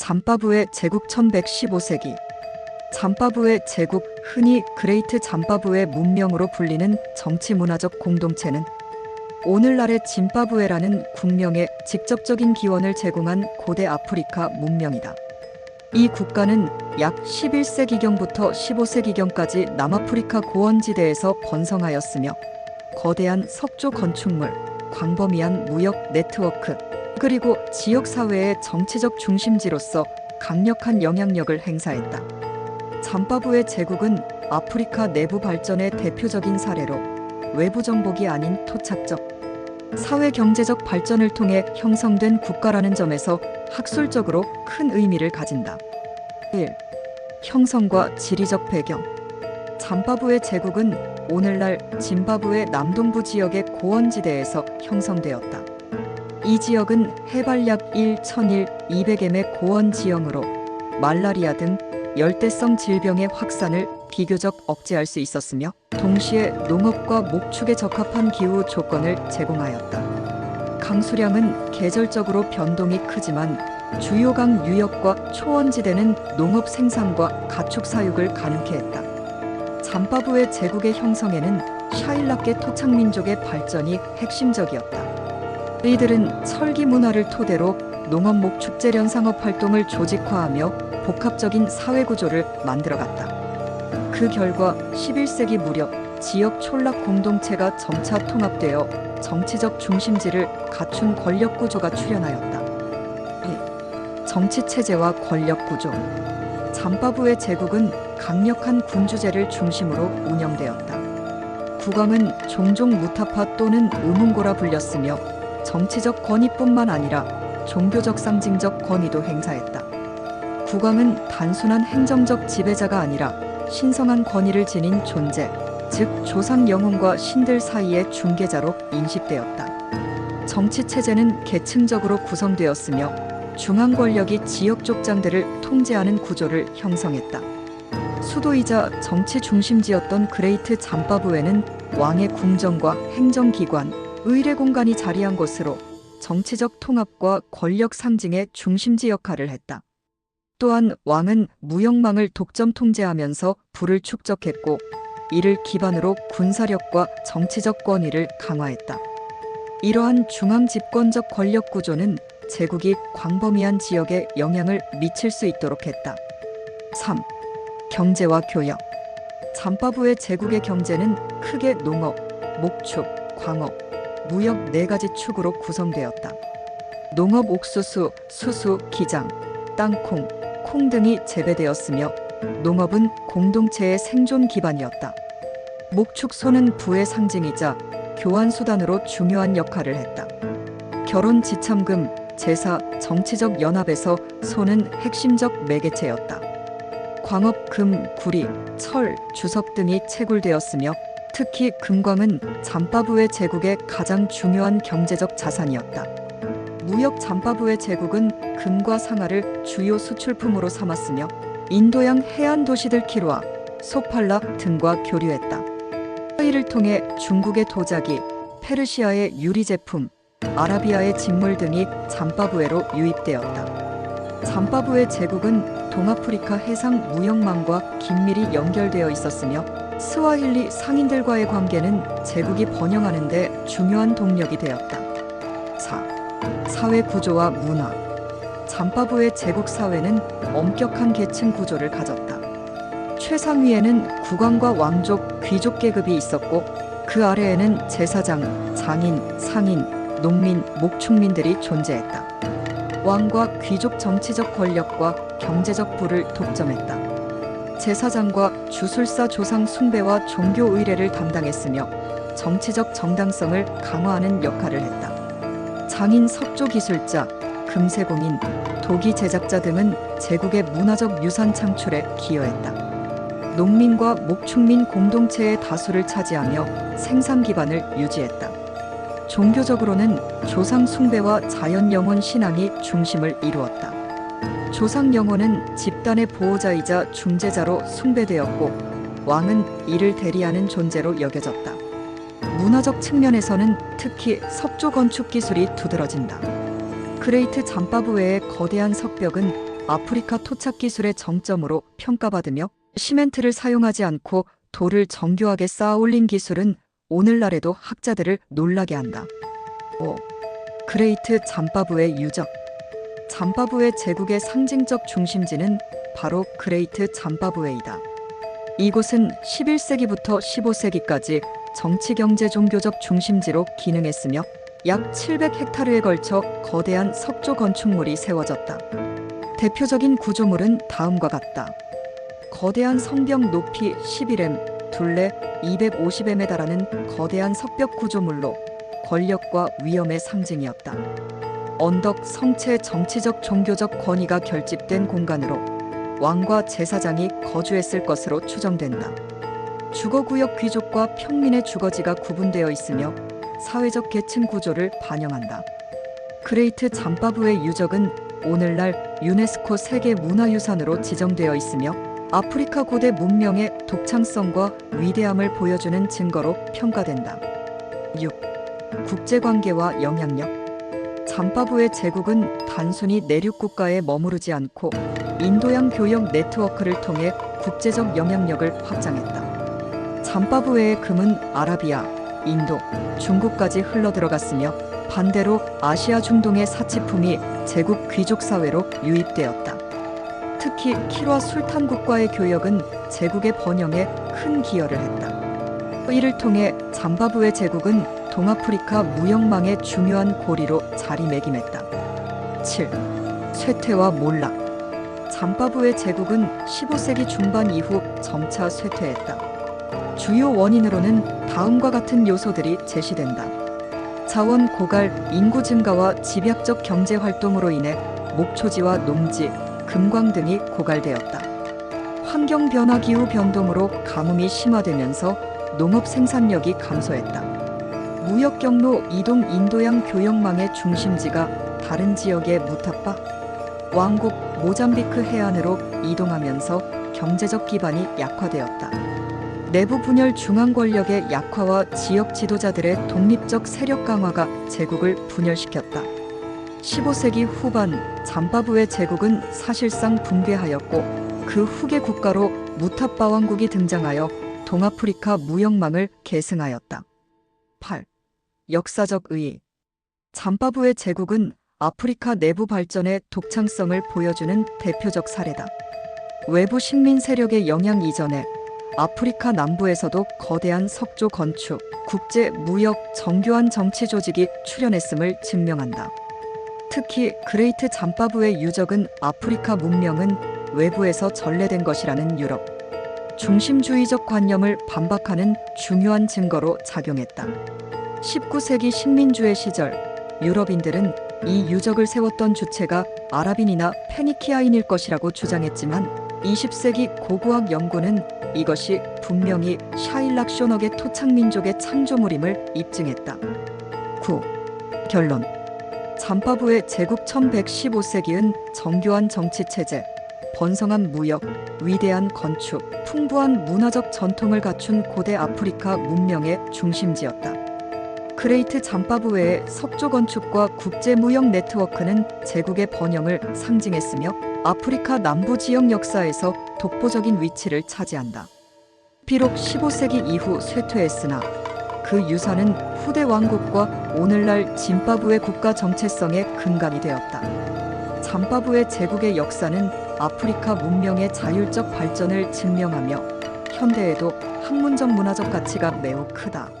잠바부의 제국 1115세기 잠바부의 제국 흔히 그레이트 잠바부의 문명으로 불리는 정치 문화적 공동체는 오늘날의 짐바브웨라는 국명에 직접적인 기원을 제공한 고대 아프리카 문명이다. 이 국가는 약 11세기경부터 15세기경까지 남아프리카 고원지대에서 번성하였으며 거대한 석조 건축물, 광범위한 무역 네트워크, 그리고 지역 사회의 정치적 중심지로서 강력한 영향력을 행사했다. 잠바부의 제국은 아프리카 내부 발전의 대표적인 사례로 외부 정복이 아닌 토착적, 사회 경제적 발전을 통해 형성된 국가라는 점에서 학술적으로 큰 의미를 가진다. 1. 형성과 지리적 배경 잠바부의 제국은 오늘날 짐바브웨 남동부 지역의 고원지대에서 형성되었다. 이 지역은 해발 약 1, 1001, 200m의 고원 지형으로 말라리아 등 열대성 질병의 확산을 비교적 억제할 수 있었으며 동시에 농업과 목축에 적합한 기후 조건을 제공하였다. 강수량은 계절적으로 변동이 크지만 주요 강 유역과 초원지대는 농업 생산과 가축 사육을 가능케 했다. 잠바부의 제국의 형성에는 샤일락계 토착민족의 발전이 핵심적이었다. 이들은 설기 문화를 토대로 농업 목축재련 상업 활동을 조직화하며 복합적인 사회 구조를 만들어갔다. 그 결과 11세기 무렵 지역 촌락 공동체가 점차 통합되어 정치적 중심지를 갖춘 권력 구조가 출현하였다. 이 정치 체제와 권력 구조. 잠바부의 제국은 강력한 군주제를 중심으로 운영되었다. 국왕은 종종 무타파 또는 의문고라 불렸으며 정치적 권위뿐만 아니라 종교적 상징적 권위도 행사했다. 국왕은 단순한 행정적 지배자가 아니라 신성한 권위를 지닌 존재, 즉 조상 영혼과 신들 사이의 중개자로 인식되었다. 정치 체제는 계층적으로 구성되었으며 중앙 권력이 지역 족장들을 통제하는 구조를 형성했다. 수도이자 정치 중심지였던 그레이트 잠바부에는 왕의 궁정과 행정기관, 의례 공간이 자리한 곳으로 정치적 통합과 권력 상징의 중심지 역할을 했다. 또한 왕은 무역망을 독점 통제하면서 부를 축적했고 이를 기반으로 군사력과 정치적 권위를 강화했다. 이러한 중앙 집권적 권력 구조는 제국이 광범위한 지역에 영향을 미칠 수 있도록 했다. 3. 경제와 교역. 잠바부의 제국의 경제는 크게 농업, 목축, 광업, 무역 네 가지 축으로 구성되었다. 농업 옥수수, 수수, 기장, 땅콩, 콩 등이 재배되었으며 농업은 공동체의 생존 기반이었다. 목축소는 부의 상징이자 교환 수단으로 중요한 역할을 했다. 결혼 지참금, 제사, 정치적 연합에서 소는 핵심적 매개체였다. 광업, 금, 구리, 철, 주석 등이 채굴되었으며 특히 금광은 잠바부의 제국의 가장 중요한 경제적 자산이었다. 무역 잠바부의 제국은 금과 상아를 주요 수출품으로 삼았으며 인도양 해안 도시들 키루아, 소팔라 등과 교류했다. 이를 통해 중국의 도자기, 페르시아의 유리 제품, 아라비아의 직물 등이 잠바부에로 유입되었다. 잠바부의 제국은 동아프리카 해상 무역망과 긴밀히 연결되어 있었으며 스와힐리 상인들과의 관계는 제국이 번영하는 데 중요한 동력이 되었다. 4. 사회 구조와 문화. 잠바부의 제국 사회는 엄격한 계층 구조를 가졌다. 최상위에는 국왕과 왕족, 귀족 계급이 있었고 그 아래에는 제사장, 장인, 상인, 농민, 목축민들이 존재했다. 왕과 귀족 정치적 권력과 경제적 부를 독점했다. 제사장과 주술사 조상 숭배와 종교 의례를 담당했으며 정치적 정당성을 강화하는 역할을 했다. 장인 석조 기술자, 금세공인, 도기 제작자 등은 제국의 문화적 유산 창출에 기여했다. 농민과 목축민 공동체의 다수를 차지하며 생산 기반을 유지했다. 종교적으로는 조상 숭배와 자연 영혼 신앙이 중심을 이루었다. 조상 영혼은 집단의 보호자이자 중재자로 숭배되었고 왕은 이를 대리하는 존재로 여겨졌다. 문화적 측면에서는 특히 석조 건축 기술이 두드러진다. 그레이트 잠바부웨의 거대한 석벽은 아프리카 토착 기술의 정점으로 평가받으며 시멘트를 사용하지 않고 돌을 정교하게 쌓아 올린 기술은 오늘날에도 학자들을 놀라게 한다. 5. 그레이트 잠바부의 유적 잠바부의 제국의 상징적 중심지는 바로 그레이트 잠바부웨이다. 이곳은 11세기부터 15세기까지 정치 경제 종교적 중심지로 기능했으며 약 700헥타르에 걸쳐 거대한 석조 건축물이 세워졌다. 대표적인 구조물은 다음과 같다. 거대한 성벽 높이 11m, 둘레 250m에 달하는 거대한 석벽 구조물로 권력과 위엄의 상징이었다. 언덕 성체 정치적 종교적 권위가 결집된 공간으로 왕과 제사장이 거주했을 것으로 추정된다. 주거구역 귀족과 평민의 주거지가 구분되어 있으며 사회적 계층 구조를 반영한다. 그레이트 잠바부의 유적은 오늘날 유네스코 세계 문화유산으로 지정되어 있으며 아프리카 고대 문명의 독창성과 위대함을 보여주는 증거로 평가된다. 6. 국제관계와 영향력 잠바부의 제국은 단순히 내륙 국가에 머무르지 않고 인도양 교역 네트워크를 통해 국제적 영향력을 확장했다. 잠바부의 금은 아라비아, 인도, 중국까지 흘러들어갔으며 반대로 아시아 중동의 사치품이 제국 귀족 사회로 유입되었다. 특히 키와 술탄국과의 교역은 제국의 번영에 큰 기여를 했다. 이를 통해 잠바부의 제국은 동아프리카 무역망의 중요한 고리로 자리매김했다. 7. 쇠퇴와 몰락 잠바부의 제국은 15세기 중반 이후 점차 쇠퇴했다. 주요 원인으로는 다음과 같은 요소들이 제시된다. 자원 고갈, 인구 증가와 집약적 경제 활동으로 인해 목초지와 농지, 금광 등이 고갈되었다. 환경 변화 기후 변동으로 가뭄이 심화되면서 농업 생산력이 감소했다. 무역 경로 이동 인도양 교역망의 중심지가 다른 지역의 무타파, 왕국 모잠비크 해안으로 이동하면서 경제적 기반이 약화되었다. 내부 분열 중앙 권력의 약화와 지역 지도자들의 독립적 세력 강화가 제국을 분열시켰다. 15세기 후반 잠바부의 제국은 사실상 붕괴하였고 그 후계 국가로 무타빠 왕국이 등장하여 동아프리카 무역망을 계승하였다. 8. 역사적 의의 잠바부의 제국은 아프리카 내부 발전의 독창성을 보여주는 대표적 사례다. 외부 식민 세력의 영향 이전에 아프리카 남부에서도 거대한 석조 건축, 국제 무역, 정교한 정치 조직이 출현했음을 증명한다. 특히 그레이트 잠바부의 유적은 아프리카 문명은 외부에서 전래된 것이라는 유럽, 중심주의적 관념을 반박하는 중요한 증거로 작용했다. 19세기 식민주의 시절 유럽인들은 이 유적을 세웠던 주체가 아랍인이나 페니키아인일 것이라고 주장했지만 20세기 고고학 연구는 이것이 분명히 샤일락 쇼넉의 토착민족의 창조물임을 입증했다. 9. 결론 잠바부의 제국 1115세기은 정교한 정치체제, 번성한 무역, 위대한 건축, 풍부한 문화적 전통을 갖춘 고대 아프리카 문명의 중심지였다. 그레이트 잠바부웨의 석조 건축과 국제 무역 네트워크는 제국의 번영을 상징했으며 아프리카 남부 지역 역사에서 독보적인 위치를 차지한다. 비록 15세기 이후 쇠퇴했으나 그 유산은 후대 왕국과 오늘날 짐바브웨 국가 정체성의 근간이 되었다. 잠바브웨 제국의 역사는 아프리카 문명의 자율적 발전을 증명하며 현대에도 학문적 문화적 가치가 매우 크다.